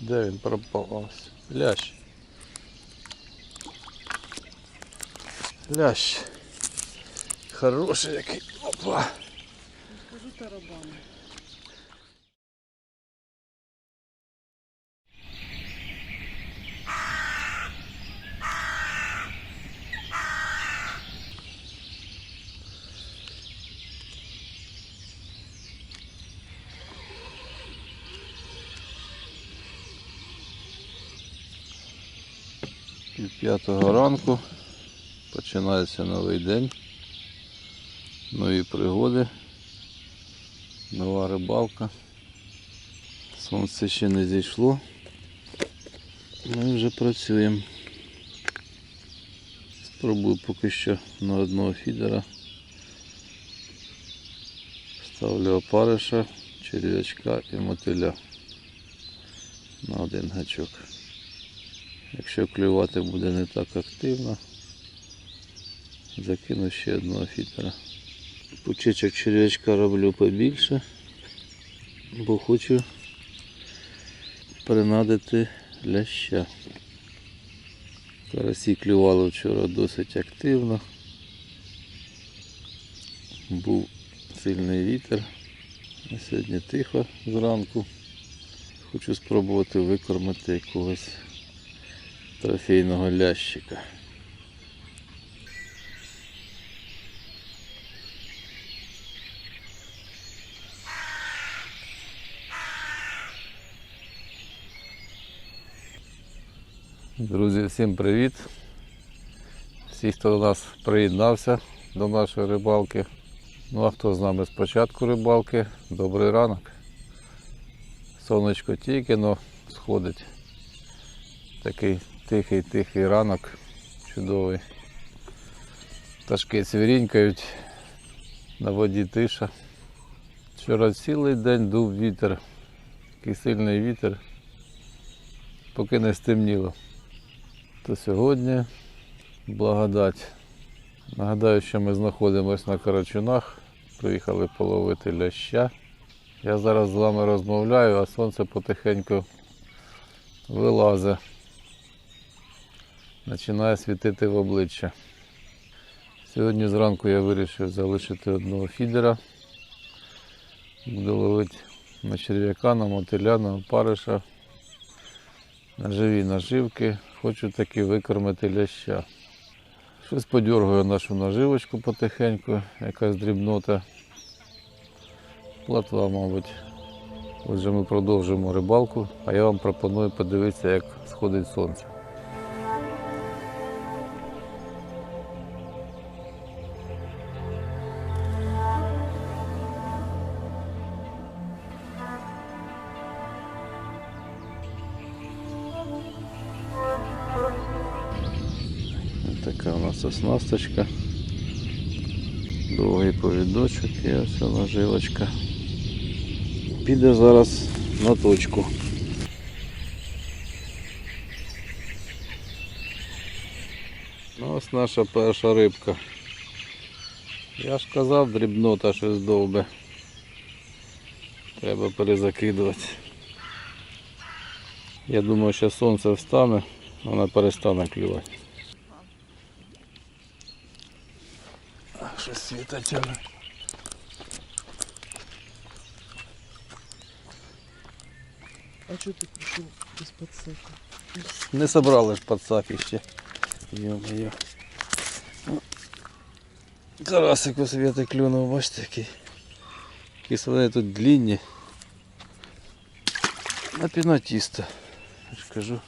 Де він пропав? Ось. Лящ. Лящ. Хороший який. Опа. Кажу тарабани. П'ятого ранку починається новий день, нові пригоди, нова рибалка. Сонце ще не зійшло. Ми вже працюємо. Спробую поки що на одного фідера. Ставлю опариша, черв'ячка і мотиля на один гачок. Якщо клювати буде не так активно, закину ще одного фітера. Пучечок черв'ячка роблю побільше, бо хочу принадити ляща. Карасі клювали вчора досить активно. Був сильний вітер. А сьогодні тихо зранку. Хочу спробувати викормити якогось трофейного лящика. Друзі, всім привіт! Всі, хто до нас приєднався до нашої рибалки. Ну а хто з нами з початку рибалки, добрий ранок. Сонечко тільки но сходить. Такий тихий-тихий ранок, чудовий. Пташки свірінькають, на воді тиша. Вчора цілий день дув вітер, такий сильний вітер, поки не стемніло. То сьогодні благодать. Нагадаю, що ми знаходимося на Карачунах, приїхали половити ляща. Я зараз з вами розмовляю, а сонце потихеньку вилазить починає світити в обличчя. Сьогодні зранку я вирішив залишити одного фідера. Буду ловити на черв'яка, на мотиля, на опариша, на живі наживки. Хочу таки викормити ляща. Щось подергаю нашу наживочку потихеньку, якась дрібнота. Платва, мабуть. Отже, ми продовжимо рибалку, а я вам пропоную подивитися, як сходить сонце. Нас. Довгий повідочок і ось наживочка. Піде зараз на точку. Ну, ось наша перша рибка. Я ж казав, дрібнота щось довбе. Треба перезакидувати. Я думаю, що сонце встане, вона перестане клювати. Щось світа тягне. А чого ти прийшов без подсека? Не собрали ж подсаки ще. Йо-моє. Карасик у світи клюнув, бачите який. Якісь вони тут длінні. На пінатіста. Я ж кажу.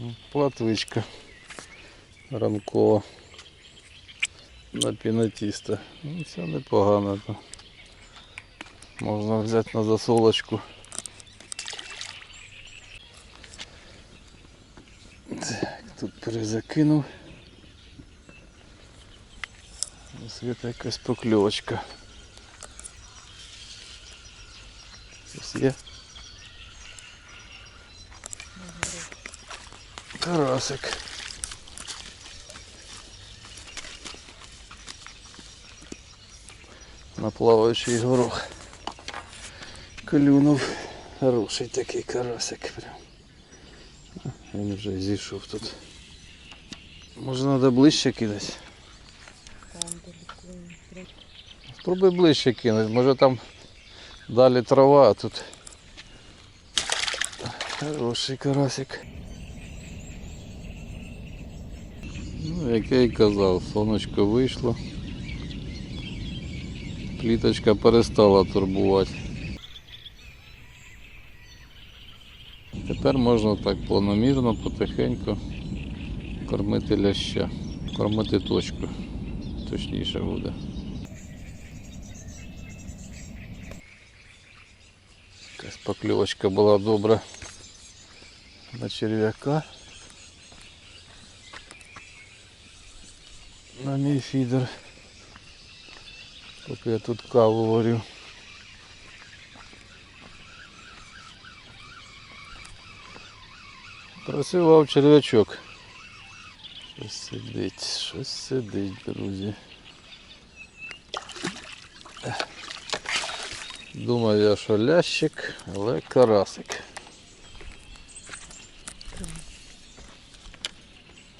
Ну, Платвичка ранкова на пінатіста. Ну, це непогано. Можна взяти на засолочку. Так, тут перезакинув. Світа якась покльовочка. Щось є. Карасик. На плаваючий горох. Клюнув. Хороший такий карасик. Прям. Він вже зійшов тут. Може треба ближче кидати? Спробуй ближче кинути. Може там далі трава, а тут хороший карасик. Як я і казав, сонечко вийшло. Пліточка перестала турбувати. Тепер можна так планомірно, потихеньку кормити ляща. Кормити точку. Точніше буде. Якась покльовочка була добра на черв'яка. На мій фідер. Поки я тут каву варю. Працював черв'ячок. Щось сидить, щось сидить, друзі. Думаю я, що лящик, але карасик.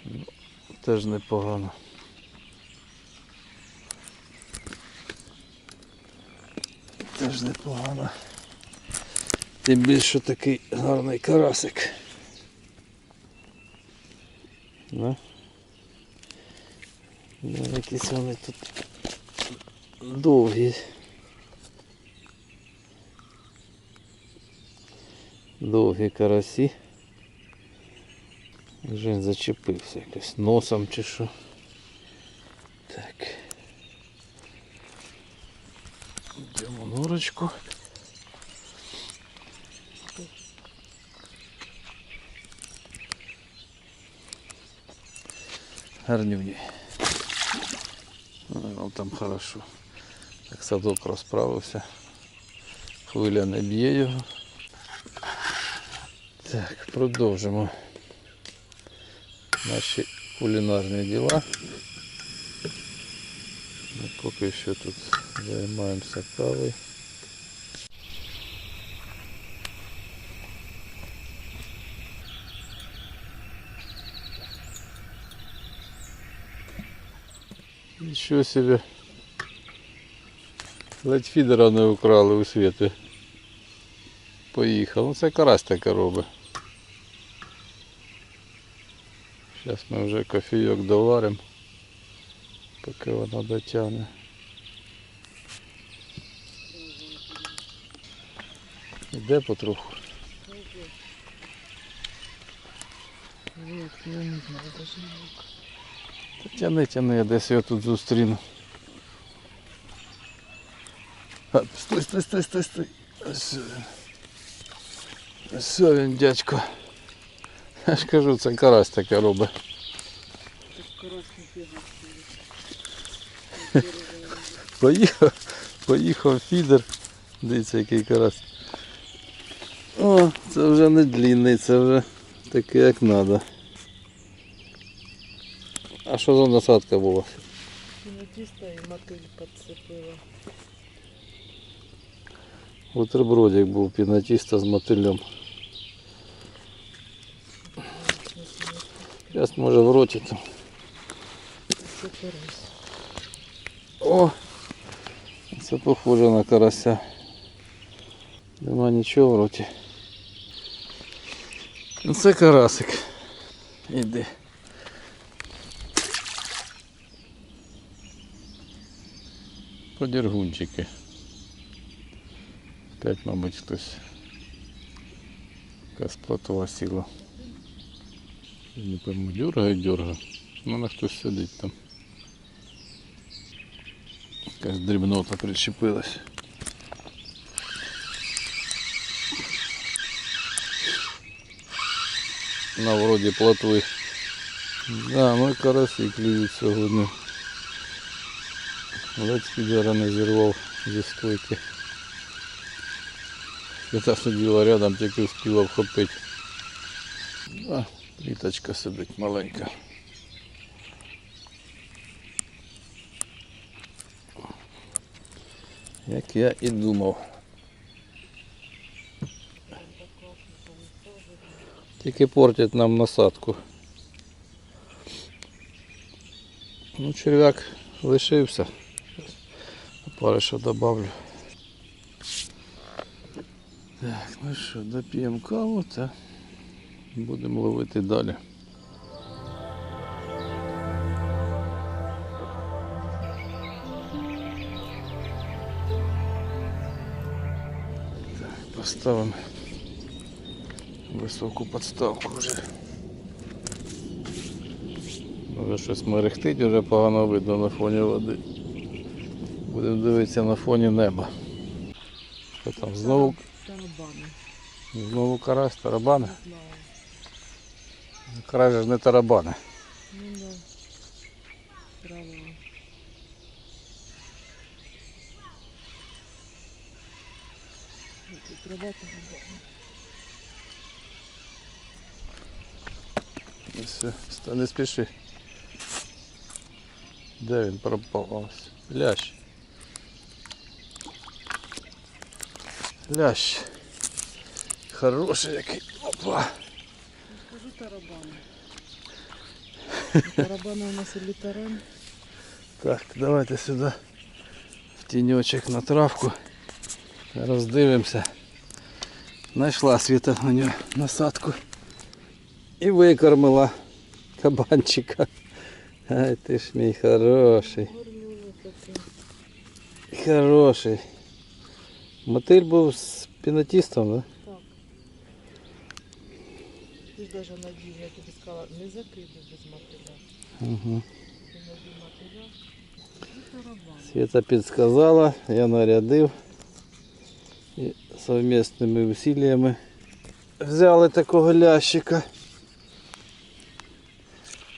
Ну, Теж непогано. Теж непогано. Тим більше такий гарний карасик. Ну, ну якісь вони тут довгі. довгі карасі. Вже зачепився якось носом чи що. Йдемо норочку. Гарнюні. Ну, там хорошо. Так садок розправився. Хвиля не б'є його. Так, продовжимо наші кулінарні діла. Ми поки що тут займаємося кавою. Нічого собі. Ледь фідера не украли у світі. Поїхав. Ну це карась таке робить. Зараз ми вже кофійок доваримо, поки вона дотягне. Іде потроху. Вот, я не знаю даже як. Тяни, тяни, я десь його тут зустріну. Стой, стой, стой, стой, стой. Ось він. Ось він, дядько. Я ж кажу, це карась таке робить. Поїхав, поїхав фідер. Дивіться, який карась. О, це вже не длинний, це вже таке як треба. Що за насадка була? Фінатіста і мотиль підцепила. Бутербродик був пінатіста з мотилем. Зараз може в роті там. О! Це похоже на карася. Нема нічого в роті. Ну, Це карасик. Іди. Подергунчики. Опять, мабуть, хтось. Якась плотова сіла. Я Не пойму, дергає, дергає. У мене хтось сидить там. Якась дрібнота причепилась. На вроді плотви. Да, ну і карасі клюють сьогодні. Ледь фідера не зірвав зі стойки. Я та сиділа рядом, тільки встигла вхопити. А, пліточка сидить маленька. Як я і думав. Тільки портять нам насадку. Ну, черв'як лишився. Опариша добавлю. Так, ну що, доп'ємо каву та будемо ловити далі. Так, поставимо високу подставку вже. Може щось мерехтить, вже погано видно на фоні води. Будемо дивитися на фоні неба. Що там знову, Тарабани. знову карась, тарабани? Карась ж не тарабани. Ну да. Правильно. Трава. Все, не спіши. Де він пропав? Ось. Лящ. Лящ. Хороший який. Опа. Скажу тарабани. Тарабани у нас і літарем. Так, давайте сюди в тіньочок на травку. Роздивимося. Знайшла світа на нього насадку. І викормила кабанчика. Ай ти ж мій хороший. Горнюня таке. Хороший. Мотиль був з пінатістом, да? Так. Ти ж навіть надів, я тобі сказала, не закидуй без мотиля. Угу. Світа підсказала, я нарядив. І совмісними усилиями взяли такого лящика.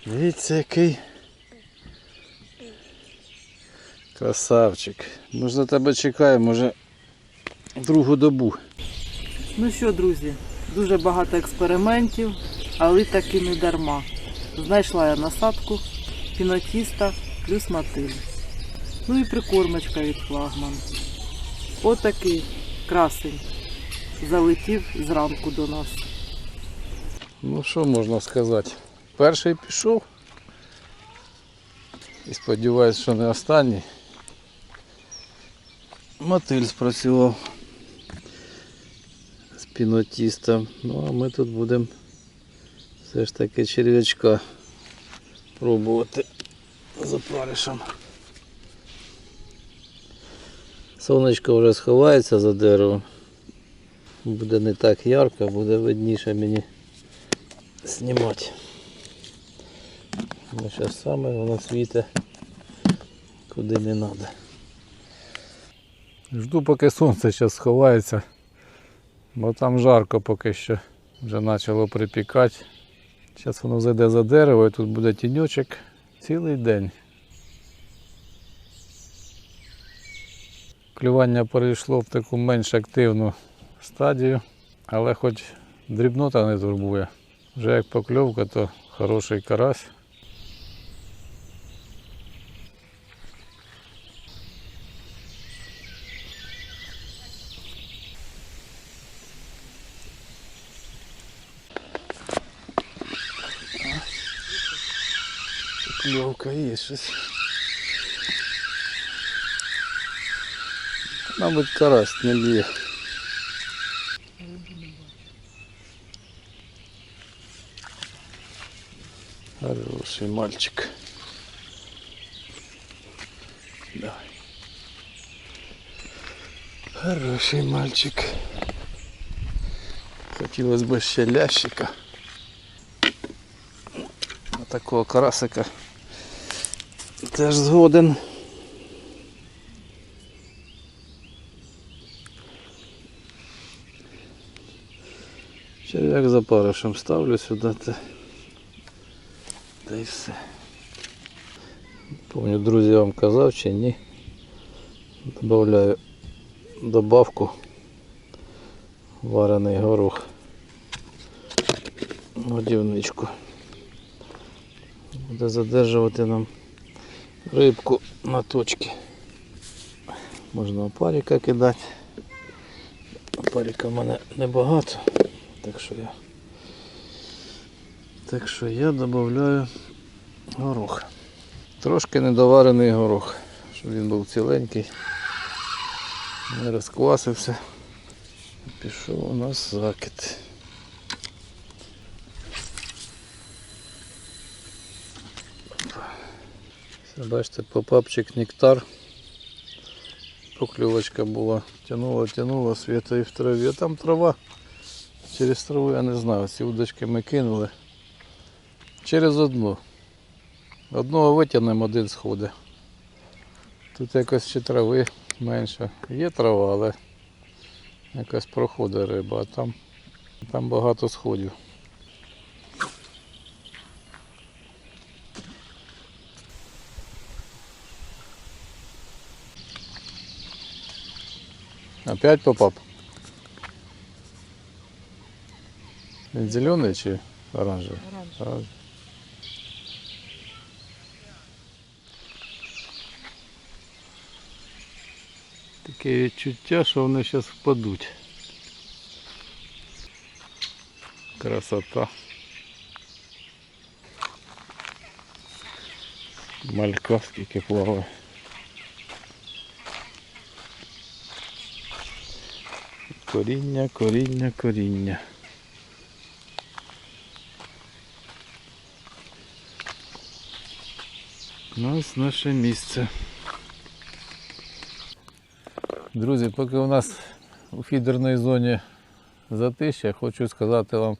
Дивіться, який красавчик. Ми ж на тебе чекаємо вже другу добу. Ну що, друзі, дуже багато експериментів, але таки не дарма. Знайшла я насадку, пінотіста плюс мотиль. Ну і прикормочка від флагман. Отакий красень залетів зранку до нас. Ну що можна сказати? Перший пішов. І сподіваюсь, що не останній. Мотиль спрацював з пінотістом. Ну а ми тут будемо все ж таки черв'ячка пробувати за паришем. Сонечко вже сховається за деревом. Буде не так ярко, буде видніше мені знімати. Ну, зараз саме воно світить куди не треба. Жду, поки сонце зараз сховається, бо там жарко поки що вже почало припікати. Зараз воно зайде за дерево і тут буде тіньочок цілий день. Клювання перейшло в таку менш активну стадію, але хоч дрібнота не турбує. Вже як покльовка, то хороший карась. Покльовка є щось. Мабуть, карась не б'є. Хороший мальчик. Давай. Хороший мальчик. Хотілося б ще лящика. А такого карасика теж згоден. Черв'як за паришем ставлю сюди та, та й все. Помню, друзі, вам казав чи ні. Добавляю добавку варений горох. годівничку. Буде задержувати нам рибку на точці. Можна опаріка кидати. Опаріка в мене небагато, так що я так що я додаю горох. Трошки недоварений горох, щоб він був ціленький, не розквасився. Пішов у нас закид. Бачите, попапчик нектар. Покльовочка була. Тянула, тянула світа і в траві. А там трава. Через траву я не знаю. Ці удочки ми кинули. Через одну. Одного витягнемо, один сходить. Тут якось ще трави менше. Є трава, але якась проходить риба, а там, там багато сходів. Опять попап? Він зелений чи оранжевий? Оранжевий. Таке відчуття, що вони зараз впадуть. Красота. Малька скільки плаває. Коріння, коріння, коріння. Ось наше місце. Друзі, поки у нас у фідерній зоні затища, хочу сказати вам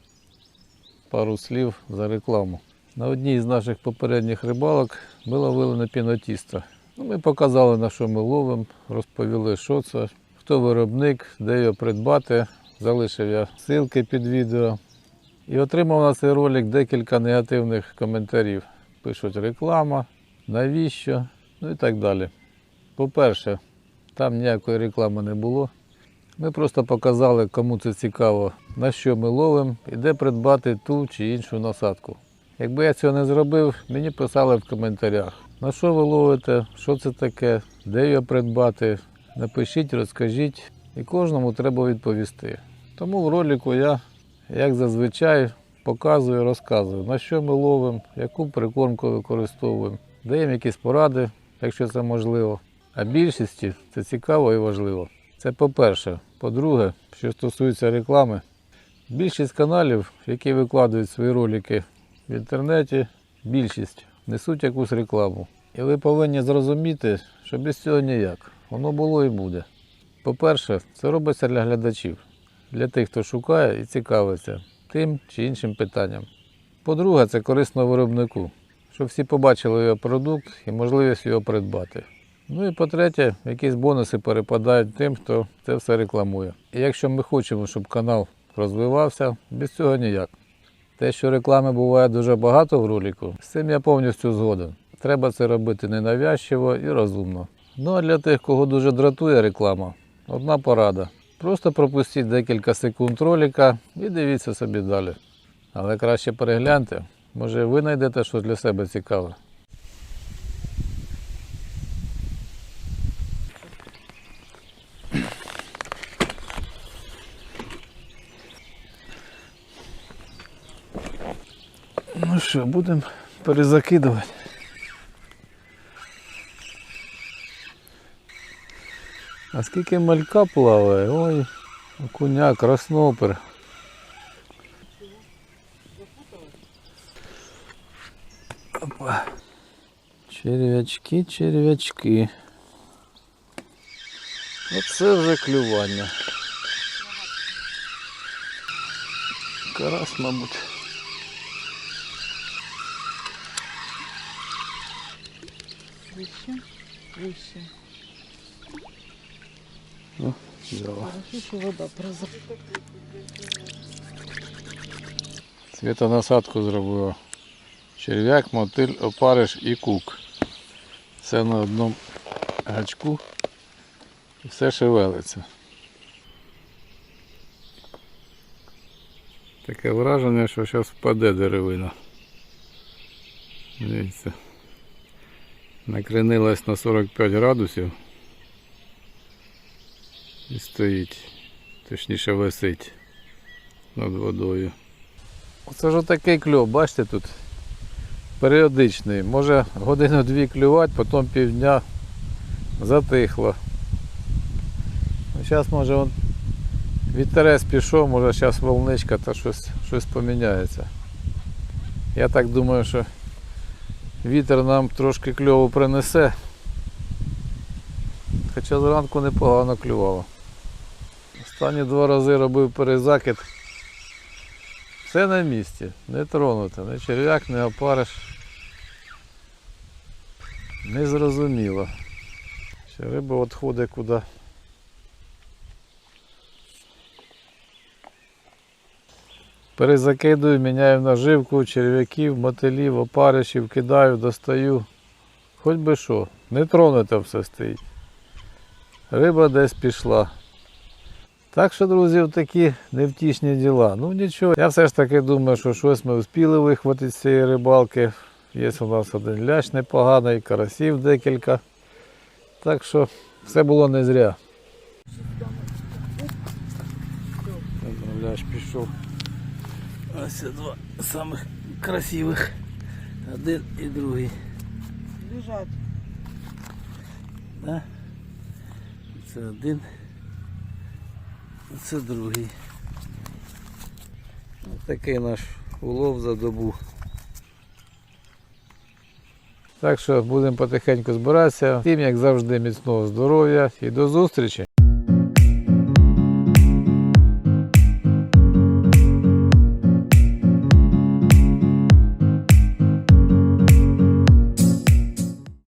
пару слів за рекламу. На одній з наших попередніх рибалок було вилене пінотісто. Ну, Ми показали, на що ми ловимо, розповіли, що це, хто виробник, де його придбати. Залишив я ссылки під відео. І отримав на цей ролик декілька негативних коментарів. Пишуть реклама, навіщо, ну і так далі. По-перше, там ніякої реклами не було. Ми просто показали, кому це цікаво, на що ми ловимо і де придбати ту чи іншу насадку. Якби я цього не зробив, мені писали в коментарях, на що ви ловите, що це таке, де його придбати. Напишіть, розкажіть, і кожному треба відповісти. Тому в ролику я, як зазвичай, показую, розказую, на що ми ловимо, яку прикормку використовуємо, даємо якісь поради, якщо це можливо. А більшості це цікаво і важливо. Це по-перше. По-друге, що стосується реклами, більшість каналів, які викладають свої ролики в інтернеті, більшість несуть якусь рекламу. І ви повинні зрозуміти, що без цього ніяк. Воно було і буде. По-перше, це робиться для глядачів, для тих, хто шукає і цікавиться тим чи іншим питанням. По-друге, це корисно виробнику, щоб всі побачили його продукт і можливість його придбати. Ну і по-третє, якісь бонуси перепадають тим, хто це все рекламує. І якщо ми хочемо, щоб канал розвивався, без цього ніяк. Те, що реклами буває дуже багато в ролику, з цим я повністю згоден. Треба це робити ненавязчиво і розумно. Ну а для тих, кого дуже дратує реклама, одна порада. Просто пропустіть декілька секунд ролика і дивіться собі далі. Але краще перегляньте, може ви знайдете щось для себе цікаве. Ну що, будемо перезакидувати. А скільки малька плаває? Ой, окуня, краснопер. Опа. Черв'ячки, черв'ячки. Оце вже клювання. Карась, мабуть. Вище, вище. О, взяла. Хорошо, що вода прозрачна. Світонасадку зробила. Черв'як, мотиль, опариш і кук. Все на одному гачку. І все шевелиться. Таке враження, що зараз впаде деревина. Дивіться. Накренилась на 45 градусів і стоїть, точніше висить над водою. Оце ж отакий кльов, бачите тут? Періодичний. Може годину-дві клювати, потім півдня затихло. Зараз може он вітерець пішов, може зараз волничка та щось, щось поміняється. Я так думаю, що вітер нам трошки кльову принесе. Хоча зранку непогано клювало. Останні два рази робив перезакид. Все на місці, не тронуто, не черв'як, не опариш. Не зрозуміло. Ще риба відходить куди. Перезакидую, міняю наживку, черв'яків, мотилів, опаришів, кидаю, достаю. Хоч би що, не тронуто все стоїть. Риба десь пішла. Так що, друзі, такі невтішні діла. Ну нічого, я все ж таки думаю, що щось ми встигли вихватити з цієї рибалки. Є у нас один лящ непоганий, карасів декілька. Так що все було не зря. Лящ пішов. Ось два самих красивих. Один і другий. Лежать. Да? Це один. Це другий. Такий наш улов за добу. Так що будемо потихеньку збиратися. Тим, як завжди, міцного здоров'я і до зустрічі!